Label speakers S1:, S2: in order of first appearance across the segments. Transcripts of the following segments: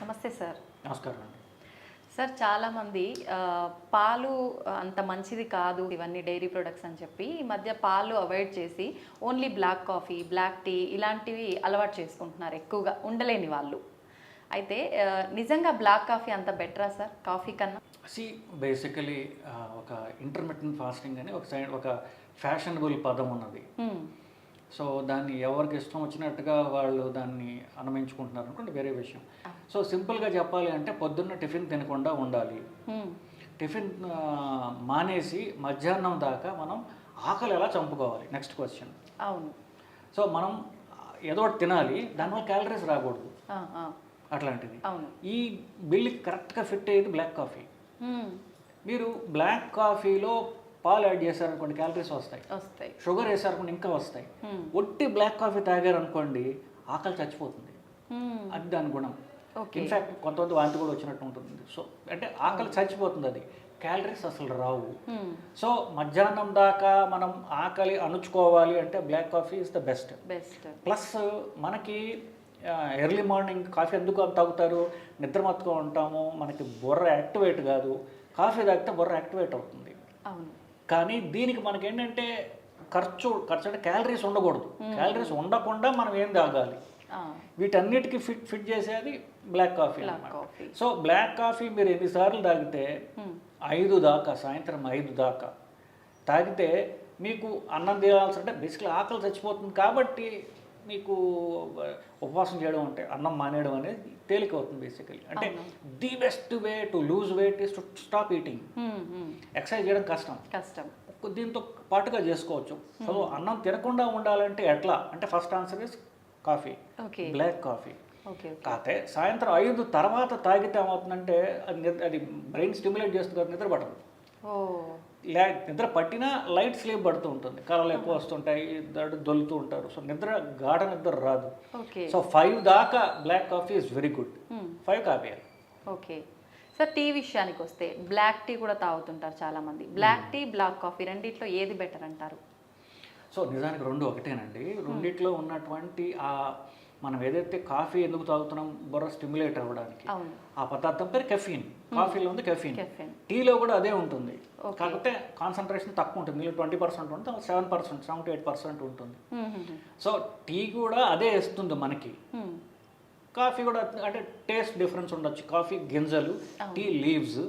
S1: నమస్తే సార్.
S2: నమస్కారం అండి.
S1: సార్ చాలామంది పాలు అంత మంచిది కాదు ఇవన్నీ డైరీ ప్రొడక్ట్స్ అని చెప్పి ఈ మధ్య పాలు అవాయిడ్ చేసి only black coffee black tea ఇలాంటివి అలవాటు చేసుకుంటున్నారు ఎక్కువగా ఉండలేని వాళ్ళు. అయితే నిజంగా బ్లాక్ కాఫీ అంత బెటరా సార్? కాఫీ కన్నా?
S2: సి బేసికలీ ఒక ఇంటర్మీడియట్ ఫాస్టింగ్ అని ఒక సైడ్ ఒక ఫ్యాషనబుల్ పదం ఉన్నది. సో దాన్ని ఎవరికి ఇష్టం వచ్చినట్టుగా వాళ్ళు దాన్ని అనుమించుకుంటున్నారు అనుకోండి వేరే విషయం. సో సింపుల్గా చెప్పాలి అంటే పొద్దున్న టిఫిన్ తినకుండా ఉండాలి. టిఫిన్ మానేసి మధ్యాహ్నం దాకా మనం ఆకలి ఎలా చంపుకోవాలి? Next question.
S1: అవును.
S2: సో మనం ఏదో ఒకటి తినాలి దానివల్ల క్యాలరీస్ రాకూడదు. అట్లాంటిది.
S1: అవును.
S2: ఈ బిల్కి కరెక్ట్గా ఫిట్ అయ్యేది బ్లాక్ కాఫీ. మీరు బ్లాక్ కాఫీలో పాలు యాడ్ చేశారనుకోండి క్యాలరీస్ వస్తాయి.
S1: వస్తాయి.
S2: షుగర్ వేసారనుకోండి ఇంకా వస్తాయి. ఒట్టి బ్లాక్ కాఫీ తాగారనుకోండి ఆకలి చచ్చిపోతుంది. అది దాని గుణం.
S1: ఓకే.
S2: ఇన్ఫ్యాక్ట్ కొంతమంది వాంతి కూడా వచ్చినట్టు ఉంటుంది సో అంటే ఆకలి చచ్చిపోతుంది అది. క్యాలరీస్ అసలు రావు. సో మధ్యాహ్నం దాకా మనం ఆకలి అణుచుకోవాలి అంటే black coffee is the best
S1: best.
S2: Plus మనకి ఎర్లీ మార్నింగ్ కాఫీ ఎందుకు తాగుతారు? నిద్రమత్తుగా ఉంటాము. మనకి బుర్ర యాక్టివేట్ కాదు. కాఫీ తాగితే బుర్ర యాక్టివేట్ అవుతుంది.
S1: అవును.
S2: కానీ దీనికి మనకి ఏంటంటే ఖర్చు ఖర్చు అంటే క్యాలరీస్ ఉండకూడదు. క్యాలరీస్ ఉండకుండా మనం ఏం తాగాలి? వీటన్నిటికీ ఫిట్ ఫిట్ చేసేది black coffee so black coffee మీరు ఎన్నిసార్లు తాగితే. ఐదు దాకా సాయంత్రం ఐదు దాకా తాగితే మీకు అన్నం తినాల్సి అంటే బేసిక్లీ ఆకలి చచ్చిపోతుంది కాబట్టి మీకు ఉపవాసం చేయడం అంటే అన్నం మానేయడం అనేది తేలిక అవుతుంది బేసికలీ అంటే the best way to lose weight is to stop eating. Exercise చేయడం కష్టం.
S1: కష్టం.
S2: దీంతో పాటుగా చేసుకోవచ్చు. సో అన్నం తినకుండా ఉండాలంటే ఎట్లా? అంటే first answer is coffee
S1: okay.
S2: Black coffee
S1: okay
S2: కాకపోతే సాయంత్రం ఐదు తర్వాత తాగితే ఏమవుతుందంటే అది అది బ్రెయిన్ స్టిమ్యులేట్ చేస్తుంది కదా నిద్ర పట్టదు. లే నిద్ర పట్టినా లైట్ స్లీప్ పడుతూ ఉంటుంది. కళలు ఎక్కువ వస్తుంటాయి దడు దొలుతూ ఉంటారు. సో నిద్ర గాఢ నిద్ర రాదు.
S1: ఓకే.
S2: సో ఫైవ్ దాకా black coffee is very good. Five coffee
S1: okay. Sir tea విషయానికి వస్తే బ్లాక్ టీ కూడా తాగుతుంటారు చాలా మంది బ్లాక్ టీ బ్లాక్ కాఫీ రెండిట్లో ఏది బెటర్ అంటారు?
S2: సో నిజానికి రెండు ఒకటేనండి. రెండిట్లో ఉన్నటువంటి ఆ మనం ఏదైతే కాఫీ ఎందుకు తాగుతున్నాం బుర్ర స్టిమ్యులేట్ అవ్వడానికి. ఆ పదార్థం పేరు కెఫీన్. కాఫీలో ఉంది కెఫీన్. టీలో కూడా అదే ఉంటుంది. కాకపోతే కాన్సన్ట్రేషన్ తక్కువ ఉంటుంది. నీళ్ళు ట్వంటీ పర్సెంట్ ఉంటుంది seven percent seven to eight percent ఉంటుంది. సో టీ కూడా అదే ఇస్తుంది మనకి. కాఫీ కూడా అంటే టేస్ట్ డిఫరెన్స్ ఉండొచ్చు. కాఫీ గింజలు టీ లీవ్స్.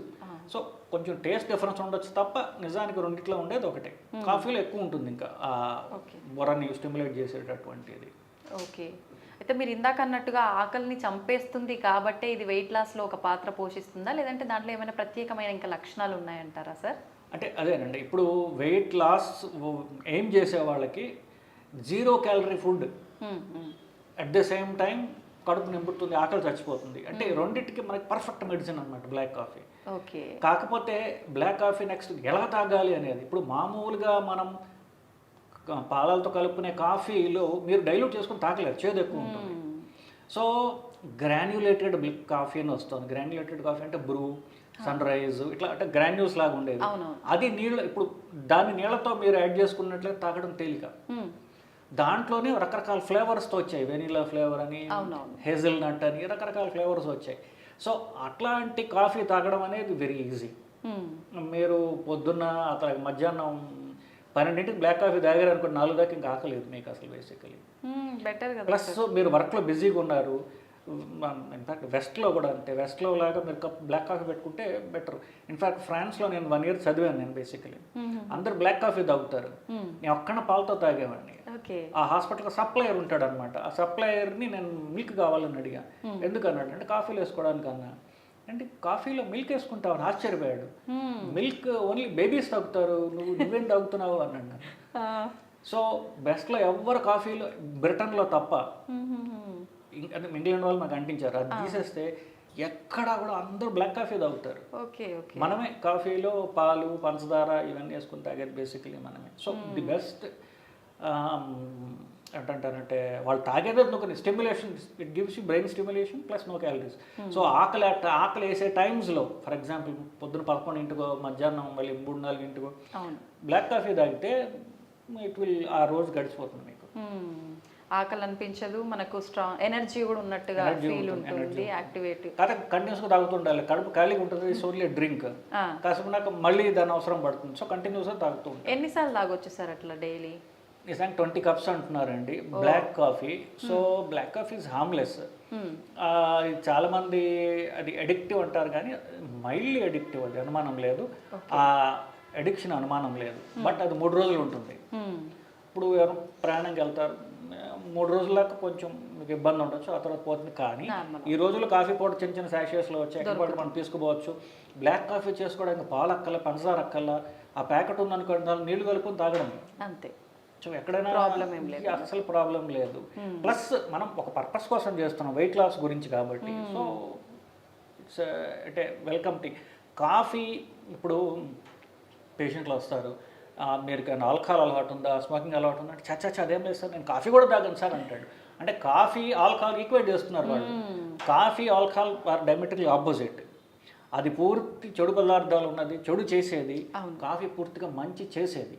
S2: సో కొంచెం టేస్ట్ డిఫరెన్స్ ఉండొచ్చు తప్ప నిజానికి రెండిట్లో ఉండేది ఒకటే. కాఫీలో ఎక్కువ ఉంటుంది ఇంకా. బుర్రని స్టిమ్యులేట్ చేసేటటువంటిది.
S1: ఓకే. అయితే మీరు ఇందాక అన్నట్టుగా ఆకలిని చంపేస్తుంది కాబట్టే ఇది వెయిట్ లాస్లో ఒక పాత్ర పోషిస్తుందా? లేదంటే దాంట్లో ఏమైనా ప్రత్యేకమైన ఇంకా లక్షణాలు ఉన్నాయంటారా సార్
S2: అంటే అదేనండి. ఇప్పుడు వెయిట్ లాస్ ఏం చేసే వాళ్ళకి zero calorie food. At the same time కడుపు నింపుతుంది ఆకలి చచ్చిపోతుంది. అంటే రెండింటికి మనకి పర్ఫెక్ట్ మెడిసిన్ అనమాట బ్లాక్ కాఫీ
S1: ఓకే.
S2: కాకపోతే బ్లాక్ కాఫీ నెక్స్ట్ ఎలా తాగాలి అనేది ఇప్పుడు మామూలుగా మనం పాలతో కలుపుకునే కాఫీలో మీరు డైల్యూట్ చేసుకుని తాగలేరు చేదు ఎక్కువ ఉంటుంది. సో గ్రాన్యులేటెడ్ కాఫీ అని వస్తుంది. గ్రాన్యులేటెడ్ కాఫీ అంటే బ్రూ సన్ రైజ్ ఇట్లా అంటే గ్రాన్యూల్స్ లాగా ఉండేది. అది నీళ్ళు ఇప్పుడు దాన్ని నీళ్ళతో మీరు యాడ్ చేసుకున్నట్లయితే తాగడం తేలిక. దాంట్లోనే రకరకాల ఫ్లేవర్స్తో వచ్చాయి. వెనీలా ఫ్లేవర్ అని హేజల్ నట్ అని రకరకాల ఫ్లేవర్స్ వచ్చాయి. సో అట్లాంటి కాఫీ తాగడం అనేది వెరీ ఈజీ. మీరు పొద్దున్న అట్లా మధ్యాహ్నం పన్నెండింటికి బ్లాక్ కాఫీ తాగారు అనుకోండి నాలుగు దాకా ఇంకా ఆకలేదు మీకు అసలు బేసికలీ
S1: బెటర్
S2: ప్లస్ మీరు వర్క్లో బిజీగా ఉన్నారు ఇన్ఫాక్ట్ వెస్ట్లో కూడా అంతే వెస్ట్లో లాగా మీరు కప్ బ్లాక్ కాఫీ పెట్టుకుంటే బెటర్ ఇన్ఫాక్ట్ ఫ్రాన్స్లో నేను వన్ ఇయర్ చదివాను నేను బేసికలీ. అందరు బ్లాక్ కాఫీ తాగుతారు. నేను ఒక్కన పాలతో తాగేవాడిని.
S1: ఓకే.
S2: ఆ హాస్పిటల్లో సప్లయర్ ఉంటాడు అనమాట ఆ సప్లయర్ని నేను మిల్క్ కావాలని అడిగా. ఎందుకన్నాడు అంటే కాఫీలో వేసుకోవడానికి అన్నా అంటే కాఫీలో మిల్క్ వేసుకుంటావు ఆశ్చర్యపోయాడు.
S1: హ్మ్.
S2: మిల్క్ ఓన్లీ బేబీస్ తాగుతారు నువ్వు నువ్వేం తాగుతున్నావు అన్నాడు. సో బెస్ట్లో ఎవ్వరు కాఫీలో బ్రిటన్లో తప్ప. అంటే ఇంగ్లాండ్ వాళ్ళు నాకు అంటించారు. అది తీసేస్తే ఎక్కడా కూడా అందరూ బ్లాక్ కాఫీ తాగుతారు. మనమే కాఫీలో పాలు పంచదార ఇవన్నీ వేసుకుని తాగేది బేసికలీ మనమే. సో ది బెస్ట్ ఏంటంటారంటే వాళ్ళు తాగేదే కొన్ని stimulation it gives you brain stimulation plus no calories so ఆకలి ఆకలి వేసే టైమ్స్లో ఫర్ ఎగ్జాంపుల్ పొద్దున పదకొండింటికో మధ్యాహ్నం మళ్ళీ మూడు నాలుగింటికో
S1: అవును.
S2: బ్లాక్ కాఫీ తాగితే ఇట్ విల్ ఆ రోజు గడిచిపోతుంది మీకు.
S1: మ్మ్. ఆకలి అనిపించదు మనకు స్ట్రాంగ్ ఎనర్జీ కూడా ఉన్నట్టుగా ఫీల్
S2: ఉంటుంది,
S1: యాక్టివేట్
S2: కాకపోతే కంటిన్యూస్గా తాగుతుండాలి కడుపు ఖాళీగా ఉంటుంది ఇట్స్ ఓన్లీ డ్రింక్ కాసేపు నాకు మళ్ళీ దాని అవసరం పడుతుంది. సో కంటిన్యూస్గా తాగుతూ ఉంటాను
S1: ఎన్నిసార్లు తాగొచ్చు సార్ అట్లా డైలీ?
S2: నిజానికి ట్వంటీ కప్స్ అంటున్నారండి. Black coffee so black coffee is harmless చాలా మంది అది అడిక్టివ్ అంటారు కానీ మైల్డ్లీ అడిక్టివ్ అది అనుమానం లేదు. ఆ అడిక్షన్ అనుమానం లేదు. బట్ అది మూడు రోజులు ఉంటుంది. ఇప్పుడు ఎవరు ప్రయాణంకి వెళ్తారు మూడు రోజుల దాకా కొంచెం మీకు ఇబ్బంది ఉండొచ్చు ఆ తర్వాత పోతుంది. కానీ. ఈ రోజుల్లో కాఫీ పౌడర్ చిన్న చిన్న శాషేస్లో వచ్చాయి ఎక్కడ మనం తీసుకోవచ్చు బ్లాక్ కాఫీ చేసుకోవడానికి పాలు అక్కల పంచదార అక్కల ఆ ప్యాకెట్ ఉందనుకోండి నీళ్ళు కలుపుకొని తాగడం.
S1: అంతే.
S2: సో ఎక్కడైనా
S1: Problem ఏం లేదు.
S2: అసలు ప్రాబ్లం లేదు. ప్లస్ మనం ఒక పర్పస్ కోసం చేస్తున్నాం వెయిట్ లాస్ గురించి కాబట్టి. సో ఇట్స్ అంటే వెల్కమ్ టీ కాఫీ ఇప్పుడు పేషెంట్లు వస్తారు. "ఆ, మీరు కానీ ఆల్కహాల్ అలవాటు ఉందా? స్మోకింగ్ అలవాటు ఉందా? అంటే చచ్చా చచ్చా అదేం లేదు సార్ నేను కాఫీ కూడా తాగను సార్ అంటాడు. అంటే కాఫీ ఆల్కహాల్ ఈక్వేట్ చేస్తున్నారు వాళ్ళు. Coffee alcohol are diametrically opposite అది పూర్తి చెడు పదార్థాలు ఉన్నది చెడు చేసేది కాఫీ పూర్తిగా మంచి చేసేది.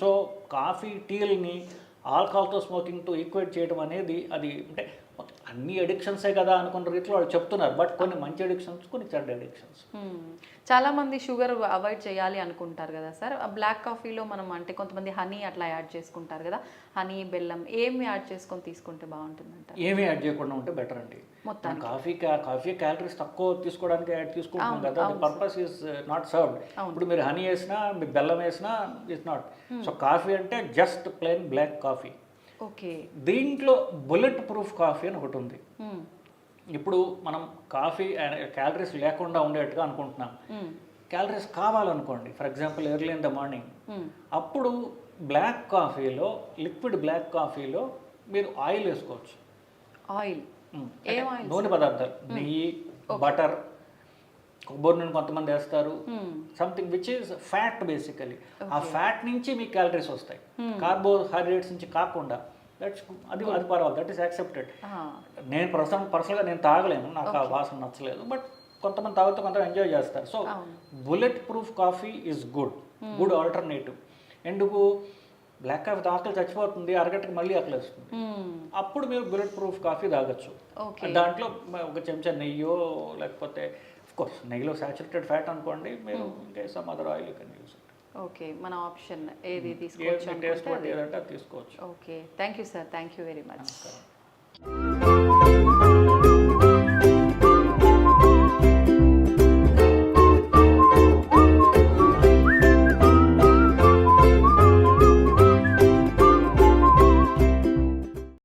S2: సో కాఫీ టీల్ని ఆల్కహాల్తో స్మోకింగ్తో ఈక్వేట్ చేయడం అనేది అది అంటే అన్ని అడిక్షన్సే కదా అనుకున్న రీతిలో వాళ్ళు చెప్తున్నారు. బట్ కొన్ని మంచి అడిక్షన్స్ కొన్ని చెడ్డ అడిక్షన్స్.
S1: చాలా మంది షుగర్ అవాయిడ్ చేయాలి అనుకుంటారు కదా సార్. బ్లాక్ కాఫీలో మనం అంటే కొంతమంది హనీ అట్లా యాడ్ చేసుకుంటారు కదా. హనీ బెల్లం ఏమి యాడ్ చేసుకొని తీసుకుంటే బాగుంటుందంట
S2: ఏమీ యాడ్ చేయకుండా ఉంటే బెటర్ అండి. మనం కాఫీ కాఫీ క్యాలరీస్ తక్కువ తీసుకోవడానికి యాడ్ తీసుకుంటున్నాం కదా. పర్పస్ ఈస్ నాట్ సర్వ్డ్ ఇప్పుడు మీరు హనీ వేసినా మీరు బెల్లం వేసినా ఇస్ నాట్ సో కాఫీ అంటే just plain black coffee
S1: okay.
S2: దీంట్లో బుల్లెట్ ప్రూఫ్ కాఫీ అని ఒకటి ఉంది. ఇప్పుడు మనం కాఫీ క్యాలరీస్ లేకుండా ఉండేట్టుగా అనుకుంటున్నాం. Calories కావాలనుకోండి for example early in the morning. అప్పుడు బ్లాక్ కాఫీలో లిక్విడ్ బ్లాక్ కాఫీలో మీరు ఆయిల్ వేసుకోవచ్చు.
S1: ఆయిల్?
S2: నూనె పదార్థాలు. నెయ్యి బటర్ కొబ్బరి నూనె కొంతమంది వేస్తారు. Something which is fat basically. ఆ ఫ్యాట్ నుంచి మీకు క్యాలరీస్ వస్తాయి. కార్బోహైడ్రేట్స్ నుంచి కాకుండా. దట్స్ అది అది పర్వాలేదు. That is accepted. నేను పర్సనల్ పర్సనల్గా నేను తాగలేను. నాకు ఆ వాసన నచ్చలేదు. బట్ కొంతమంది తాగుతూ కొంతమంది ఎంజాయ్ చేస్తారు. So bullet proof coffee is good good alternative ఎందుకు? బ్లాక్ కాఫీ ఆకలి చచ్చిపోతుంది అరగంటకి మళ్ళీ ఆకలి వస్తుంది
S1: మ్మ్.
S2: అప్పుడు మీరు బుల్లెట్ ప్రూఫ్ కాఫీ తాగొచ్చు. దాంట్లో ఒక చెంచా నెయ్యో లేకపోతే కోర్స్ నెయ్యిలో సాచురేటెడ్ ఫ్యాట్ అనుకోండి మీరు ఇంకా some other oil can use
S1: okay మన ఆప్షన్ ఏది
S2: ఏ
S1: తీసుకోవచ్చు అనుకుంటే
S2: అది. తీసుకోవచ్చు.
S1: Okay thank you sir thank you very much
S2: నమస్కారం.